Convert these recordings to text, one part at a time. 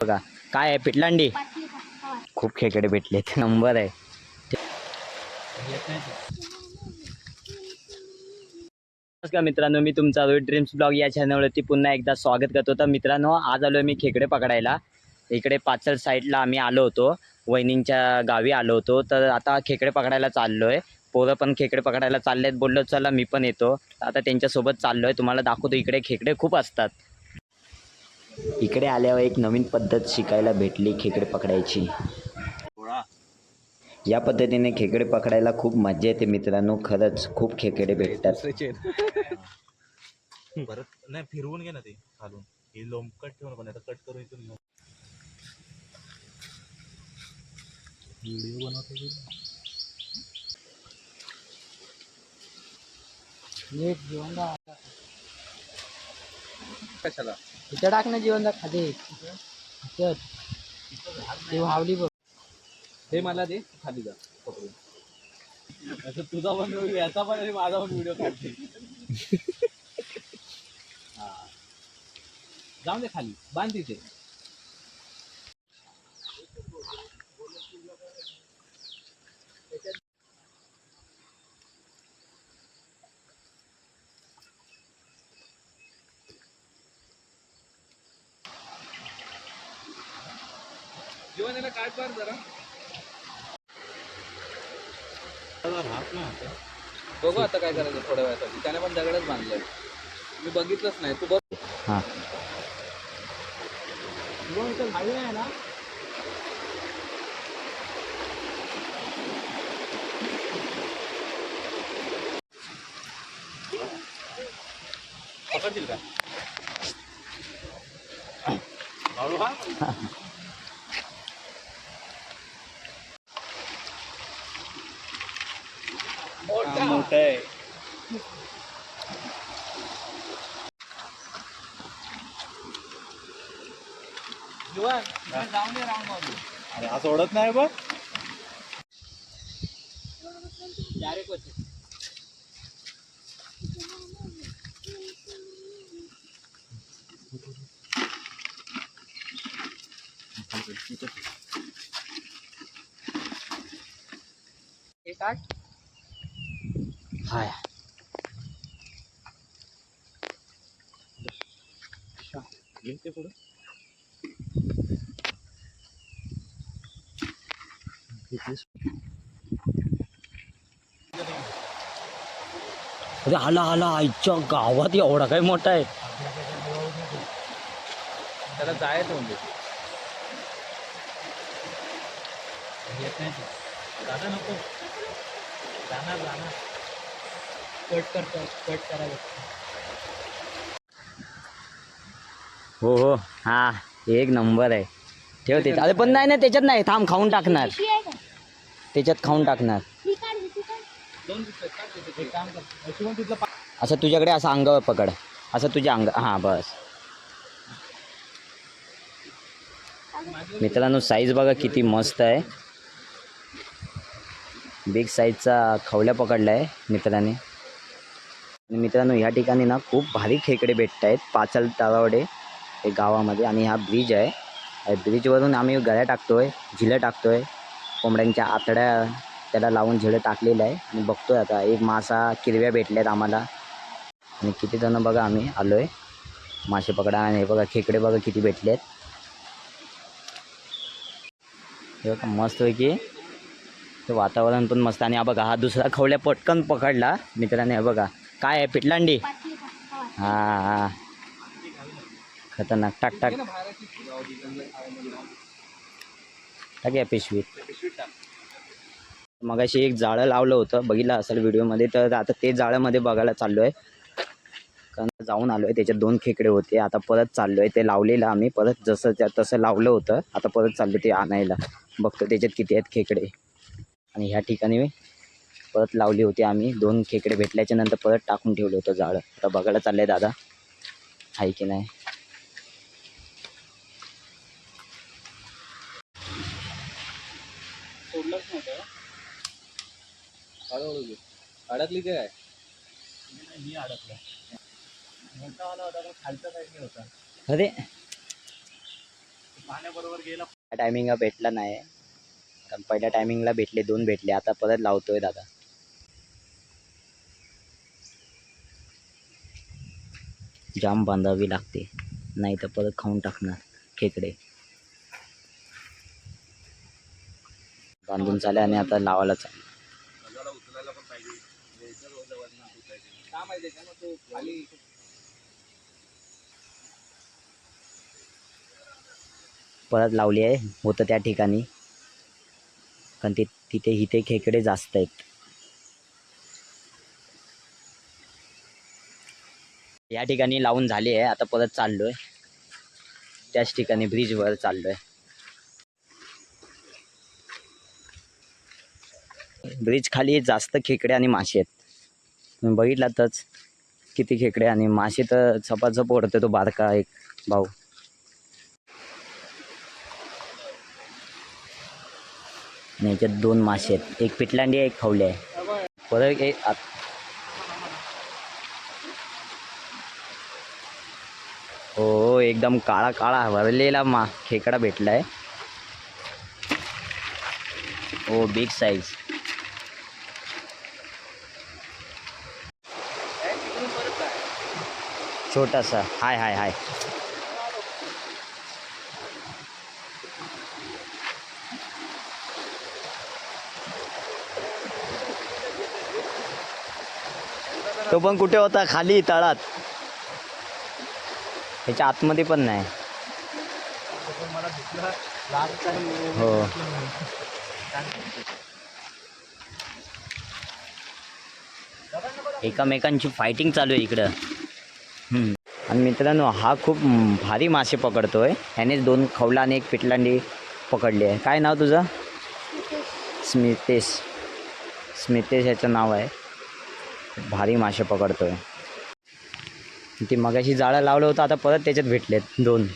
बघा काय आहे पिटलांडी? खूप खेकडे भेटले नंबर आहे. नमस्कार मित्रांनो मी तुमचा रोहित ड्रीम्स ब्लॉग या चॅनलवरती पुन्हा एकदा स्वागत करतो. तर मित्रांनो आज आलो मी खेकडे पकडायला. इकडे पाचल साईडला आम्ही आलो होतो वहिनींच्या गावी आलो होतो. तर आता खेकडे पकडायला चाललो आहे पोरं पण खेकडे पकडायला चाललेत बोललो चला मी पण येतो. आता त्यांच्यासोबत चाललो आहे तुम्हाला दाखवतो इकडे खेकडे खूप असतात. इकडे आल्यावर एक नवीन पद्धत शिकायला भेटली खेकडे पकडायची. या पद्धतीने खेकडे पकडायला खूप मजा येते मित्रांनो. खरंच खूप खेकडे भेटतात. परत नाही फिरवून घे ना ते खालून. हे लोंबकट ठेवून पण आता कट करून इथून व्हिडिओ बनवतो कशाला? इथं टाक ना जीवन खाली इथं. ते वावली बघ. हे मला दे खाली जा पकडून. असं तुझा पण याचा पण आणि माझा पण व्हिडिओ काढते. हा. जाऊन दे खाली. बांध तिथे. बघू आता काय करायचं थोड्या वेळासाठी. त्याने पण दगडच बांधलंय मी बघितलंच नाही. तू बघ. हां. खाली आहे ना. पकडशील का हळू हा मोठं आहे जीवन जाऊन दे राऊंड मारून अरे हा सोडत नाही बघ. हे टाक हाय. पुढे. अरे आला आला. आईच्या गावात एवढा काय मोठा आहे. त्याला जायचं म्हणजे. येत नाही ते. दादा नको. जाणार जाणार. कट कर कट करायला. हो हो. हा एक नंबर आहे. ठेव ते. अरे पण नाही नाही त्याच्यात नाही. थांब खाऊन टाकणार. त्याच्यात खाऊन टाकणार. असं तुझ्याकडे असं अंगावर पकड. असं तुझ्या अंग हां बस. मित्रांनो साईज बघा किती मस्त आहे. बिग साईजचा खवल्या पकडला आहे मित्राने. आणि मित्रांनो ह्या ठिकाणी ना खूप भारी खेकडे भेटत आहेत पाचल तारावडे हे गावामध्ये आणि हा ब्रिज आहे. ब्रिजवरून आम्ही गळ्या टाकतोय झिलं टाकतोय. कोंबड्यांच्या आतड्या त्याला लावून झिलं टाकलेलं आहे. आणि बघतोय आता एक मासा किरव्या भेटल्यात आम्हाला. आणि किती जण बघा आम्ही आलो आहे मासे पकडा आणि हे बघा खेकडे बघा किती भेटले आहेत हे बघा मस्तपैकी ते वातावरण पण मस्त. आणि हा बघा हा दुसरा खवल्या पटकन पकडला मित्राने हे बघा. काय आहे पिटलांडी? हां हां. खतरनाक. टाक टाक. टाक या पिशवीत. मगाशी एक जाळं लावलं होतं बघितलं असेल व्हिडिओमध्ये तर आता ते जाळ्यामध्ये बघायला चाललो आहे कारण जाऊन आलो आहे त्याच्यात दोन खेकडे होते आता परत चाललो आहे ते लावलेलं आम्ही परत जसं त्या तसं लावलं होतं आता परत चाललो ते आणायला. बघतो त्याच्यात किती आहेत खेकडे. आणि ह्या ठिकाणी परत लावली होती आम्ही दोन खेकडे भेटल्याच्या नंतर परत टाकून ठेवलं होतं जाळं. आता बघायला चाललं आहे दादा आहे की नाही? हळूहळू घे. अडकली काय? मी अडकला. मोठा वाला होता पण खालचा साईडने होता. अरे. पाण्याबरोबर गेला. टायमिंगला भेटला नाही. कारण पहिल्या टायमिंगला भेटले दोन भेटले. आता परत लावतोय दादा. जाम बांधावी लागते. नाही तर परत खाऊन टाकणार खेकडे. बांधून चाले आणि आता लावायला चालू उचलायचे आहे का? तो खाली परत लावली आहे. होतं त्या ठिकाणी. कारण ते तिथे इथे खेकडे जास्त आहेत. या ठिकाणी लावून झाली आहे. आता परत चाललोय. त्याच ठिकाणी ब्रिजवर चाललोय. ब्रिज खाली जास्त खेकडे आणि मासे आहेत. बघितलातच किती खेकडे आणि मासे तर झपाझप ओढतो तो बारका एक भाऊ. आणि याच्यात दोन मासे आहेत. एक पिटलांडी आहे एक खावली आहे. परत एक हो एकदम काळा काळा भरलेला मा खेकडा भेटलाय. हो बिग साईज छोटासा. हाय हाय हाय. तो पण कुठे होता? खाली तळात. त्याच्या आतमध्ये पण नाही. हो. एकमेकांची फायटिंग चालू आहे इकडं. आणि मित्रांनो हा खूप भारी मासे पकडतोय. ह्यानेच दोन खवला आणि एक पिटलांडी पकडली आहे. काय नाव तुझं? स्मितेश. स्मितेश ह्याचं नाव आहे. भारी मासे पकडतोय. ती मगाशी जाळं लावलं होतं आता परत त्याच्यात भेटलेत दोन.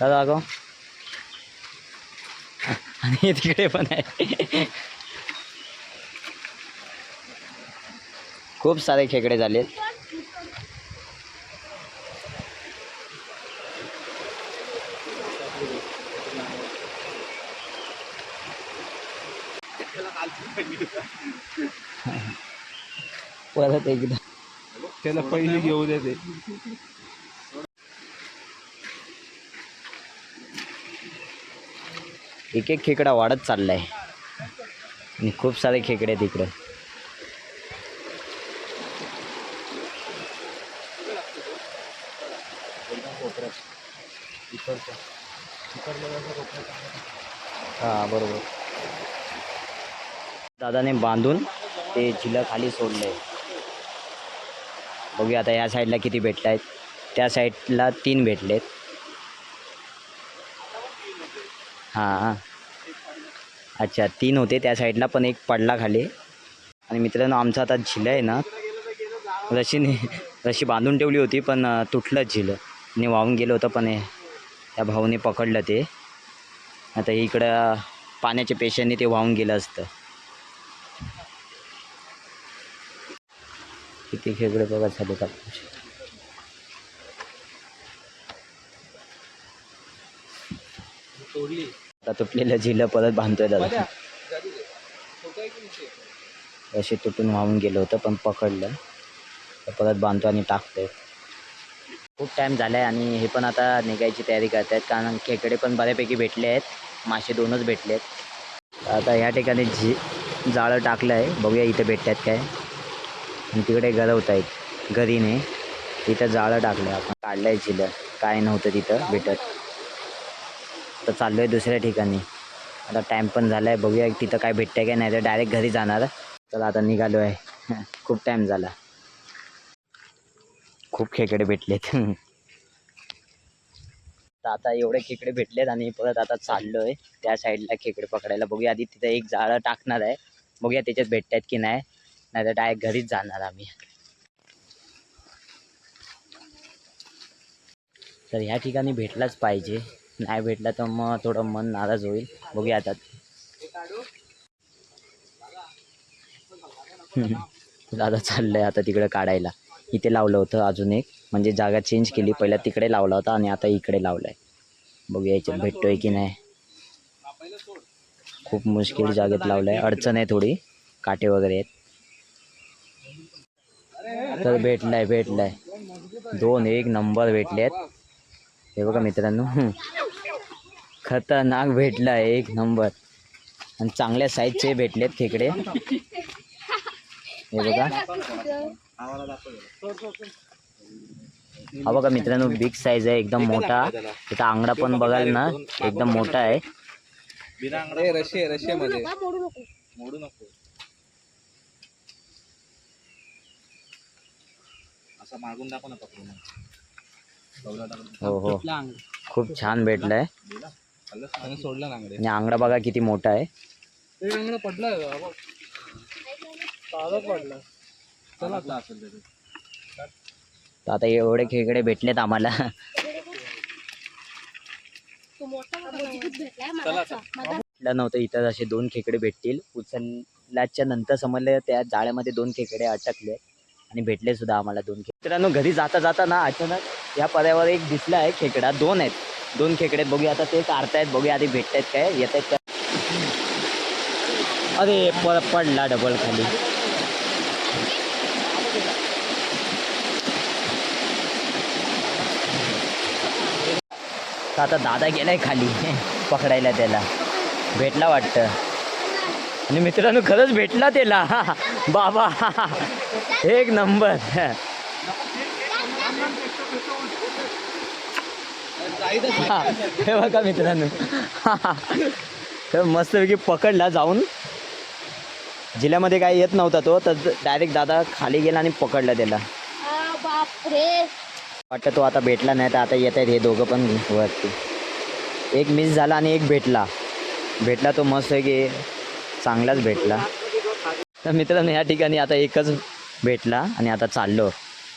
दादा अगो आणि तिकडे पण आहे. खूप सारे खेकडे झालेत परत एकदा. त्याला पहिली घेऊ दे ते. एक एक खेकडा वाढत चाललाय. आणि खूप सारे खेकडे आहेत इकडे हां बरोबर दादाने बांधून ते झिलं खाली सोडलंय बघूया आता या साईडला किती भेटत आहेत त्या साईडला तीन भेटलेत. हां. अच्छा तीन होते. त्या साईडला पण एक पडला खाली. आणि मित्रांनो आमचं आता झिलं आहे ना रशीने रशी बांधून ठेवली होती पण तुटलं झिलं. आणि वाहून गेलं होतं पण हे त्या भाऊने पकडलं ते. आता इकडं पाण्याच्या पेशाने ते वाहून गेलं असतं. किती खेकडे बघा झाले का आता तुटलेलं झिलं परत बांधतोय दादा. असे तुटून वाहून गेलं होतं पण पकडलं. तर परत बांधतो आणि टाकतोय. खूप टाईम झाला आहे आणि हे पण आता निघायची तयारी करत आहेत कारण खेकडे पण बऱ्यापैकी भेटले आहेत. मासे दोनच भेटले आहेत आता ह्या ठिकाणी झी जाळं टाकलं आहे बघूया इथे भेटतात काय. आणि तिकडे गरवत आहेत नाही तिथं जाळं टाकलं आपण काढलं आहे झिलं काय नव्हतं तिथं भेटत. तर चाललो आहे दुसऱ्या ठिकाणी. आता टाईम पण झाला आहे बघूया तिथं काय भेटतंय काय नाही. तर डायरेक्ट घरी जाणार. चला आता निघालो आहे खूप टाईम झाला. खूप खेकडे भेटलेत. तर आता एवढे खेकडे भेटलेत आणि परत आता चाललो आहे त्या साईडला खेकडे पकडायला. बघूया आधी तिथं एक जाळं टाकणार आहे. बघूया त्याच्यात भेटत आहेत की नाही. नाही तर डायरेक्ट घरीच जाणार आम्ही. तर ह्या ठिकाणी भेटलाच पाहिजे. नाही भेटला तर मग थोडं मन नाराज होईल. बघूया आता. दादा चाललंय आता तिकडे काढायला. इथे लावलं होतं अजून एक. म्हणजे जागा चेंज केली. पहिला तिकडे लावला होता आणि आता इकडे लावला आहे बघूया याच्यात भेटतोय की नाही. खूप मुश्किल जागेत लावलं आहे अडचण आहे थोडी. काटे वगैरे आहेत. तर भेटलाय भेटलाय. दोन एक नंबर भेटले आहेत हे बघा मित्रांनो खतरनाक भेटलाय एक नंबर. आणि चांगल्या साईजचे भेटलेत खेकडे. हे बघा. हा बघा मित्रांनो बिग साईज आहे एकदम मोठा. त्याचा आंगडा पण बघाल ना एकदम मोठा आहे बिना रशे रशे मध्ये मोडू नको असा मागून दाखव ना पकडून. हो हो. खूप छान भेटलाय? आणि सोडलं नांगडे आणि आंगडा बघा किती मोठा आहे. पडलं पडलं. चला आता. असेल त्याचं तर आता एवढे खेकडे भेटलेत आम्हाला. भेटलं नव्हतं इथं असे दोन खेकडे भेटतील. उचलल्याच्या नंतर समजले त्या जाळ्यामध्ये दोन खेकडे अटकले. आणि भेटले सुद्धा आम्हाला दोन खेकडे. मित्रांनो घरी जाता जाता ना अचानक या पर्यावर एक दिसला आहे खेकडा. दोन आहेत. दोन खेकडे बघूया. आता ते काढतायत बघूया आधी भेटतायत काय? येत आहेत काय? अरे पर पडला डबल खाली. आता दादा गेलाय खाली. पकडायला त्याला. भेटला वाटतं. आणि मित्रांनो खरंच भेटला त्याला. बाबा एक नंबर. हा, हे बघा मित्रांनो. तर मस्तपैकी पकडला जाऊन. जिल्ह्यामध्ये काय येत नव्हता तो तर डायरेक्ट दादा खाली गेला आणि पकडला त्याला. वाटतं तो आता भेटला नाही तर आता येत आहेत हे दोघं पण वरती. एक मिस झाला आणि एक भेटला. भेटला तो मस्त की चांगलाच भेटला. तर मित्रांनो या ठिकाणी आता एकच भेटला आणि आता चाललो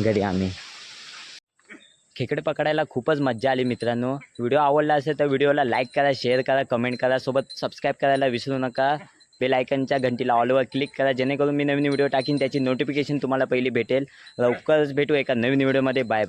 घरी आम्ही. खेकडे पकडायला खूपच मज्जा आली मित्रांनो. व्हिडिओ आवडला असेल तर व्हिडिओला लाईक करा शेअर करा कमेंट करा. सोबत सबस्क्राईब करायला विसरू नका. बेल आयकनच्या घंटीला ऑलवर क्लिक करा. जेणेकरून मी नवीन व्हिडिओ टाकीन त्याची नोटिफिकेशन तुम्हाला पहिली भेटेल. लवकरच भेटू एका नवीन व्हिडिओमध्ये. Bye bye